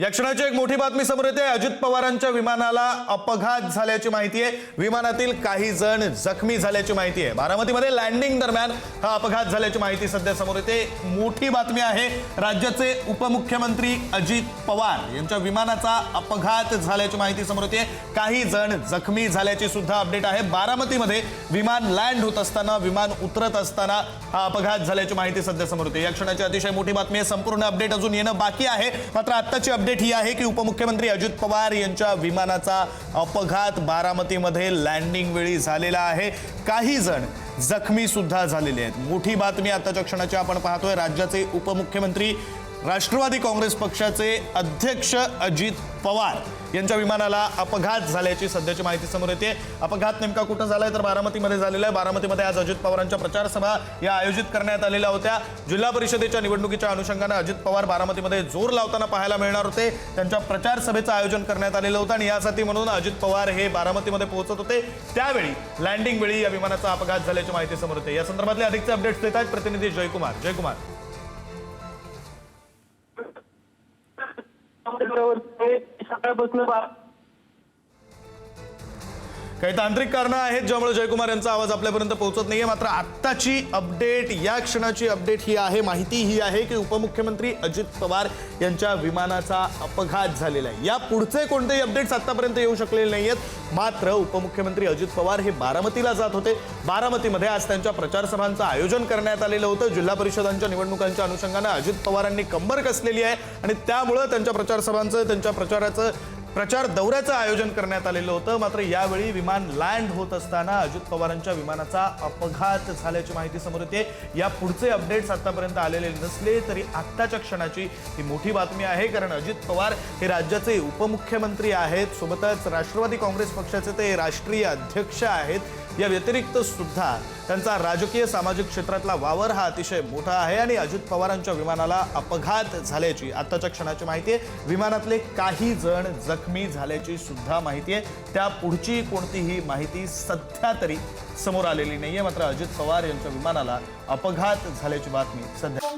या क्षणाची एक मोठी बातमी समोर येते. अजित पवारांच्या विमानाला अपघात झाल्याची माहिती आहे. विमानातील काही जण जखमी झाल्याची माहिती आहे. बारामतीमध्ये लँडिंग दरम्यान हा अपघात झाल्याची माहिती सध्या समोर येते. मोठी बातमी आहे. राज्याचे उपमुख्यमंत्री अजित पवार यांच्या विमानाचा अपघात झाल्याची माहिती समोर येते. काही जण जखमी झाल्याची सुद्धा अपडेट आहे. बारामतीमध्ये विमान लँड होत असताना विमान उतरत असताना हा अपघात झाल्याची माहिती सध्या समोर येते. या क्षणाची अतिशय मोठी बातमी आहे. संपूर्ण अपडेट अजून येणं बाकी आहे. मात्र आत्ताची अपडेट ही आहे की उपमुख्यमंत्री अजित पवार यांच्या विमानाचा अपघात बारामतीमध्ये लँडिंग वेळी झालेला आहे. काही जण जखमी सुद्धा झालेले आहेत. मोठी बातमी आताच्या क्षणाची आपण पाहतोय. राज्याचे उपमुख्यमंत्री राष्ट्रवादी काँग्रेस पक्षाचे अध्यक्ष अजित पवार यांच्या विमानाला अपघात झाल्याची सध्याची माहिती समोर येते. अपघात नेमका कुठं झालाय तर बारामतीमध्ये झालेला आहे. बारामतीमध्ये आज अजित पवारांच्या प्रचार सभा या आयोजित करण्यात आलेल्या होत्या. जिल्हा परिषदेच्या निवडणुकीच्या अनुषंगानं अजित पवार बारामतीमध्ये जोर लावताना पाहायला मिळणार होते. त्यांच्या प्रचारसभेचं आयोजन करण्यात आलेलं होतं आणि यासाठी म्हणून अजित पवार हे बारामतीमध्ये पोहोचत होते. त्यावेळी लँडिंग वेळी या विमानाचा अपघात झाल्याची माहिती समोर येते. या संदर्भातले अधिकचे अपडेट्स देत आहेत प्रतिनिधी जयकुमार. जयकुमार. सकाळपासून बा- काही तांत्रिक कारणं आहेत ज्यामुळे जयकुमार यांचा आवाज आपल्यापर्यंत पोहोचत नाहीये. मात्र आत्ताची अपडेट या क्षणाची अपडेट ही आहे माहिती ही आहे की उपमुख्यमंत्री अजित पवार यांच्या विमानाचा अपघात झालेला आहे. या पुढचे कोणतेही अपडेट्स आतापर्यंत येऊ शकलेले नाही आहेत मात्र उपमुख्यमंत्री अजित पवार हे बारामतीला जात होते. बारामतीमध्ये आज त्यांच्या प्रचार सभांचं आयोजन करण्यात आलेलं होतं. जिल्हा परिषदांच्या निवडणुकांच्या अनुषंगानं अजित पवारांनी कंबर कसलेली आहे आणि त्यामुळं त्यांच्या प्रचार सभांचं त्यांच्या प्रचाराचं प्रचार दौऱ्याचं आयोजन करण्यात आलेलं होतं. मात्र यावेळी विमान लँड होत असताना अजित पवारांच्या विमानाचा अपघात झाल्याची माहिती समोर येते. या पुढचे अपडेट्स आतापर्यंत आलेले नसले तरी आत्ताच्या क्षणाची ही मोठी बातमी आहे. कारण अजित पवार हे राज्याचे उपमुख्यमंत्री आहेत. सोबतच राष्ट्रवादी काँग्रेस पक्षाचे ते राष्ट्रीय अध्यक्ष आहेत. या व्यतिरिक्त सुद्धा त्यांचा राजकीय सामाजिक क्षेत्रातला वावर हा अतिशय मोठा आहे आणि अजित पवारांच्या विमानाला अपघात झाल्याची आत्ताच्या क्षणाची माहिती आहे. विमानातले काही जण जखमी जखमी झाल्याची सुद्धा माहिती आहे. त्या पुढची कोणतीही माहिती सध्या तरी समोर आलेली नाहीये. मात्र अजित पवार यांच्या विमानाला अपघात झाल्याची बातमी सध्या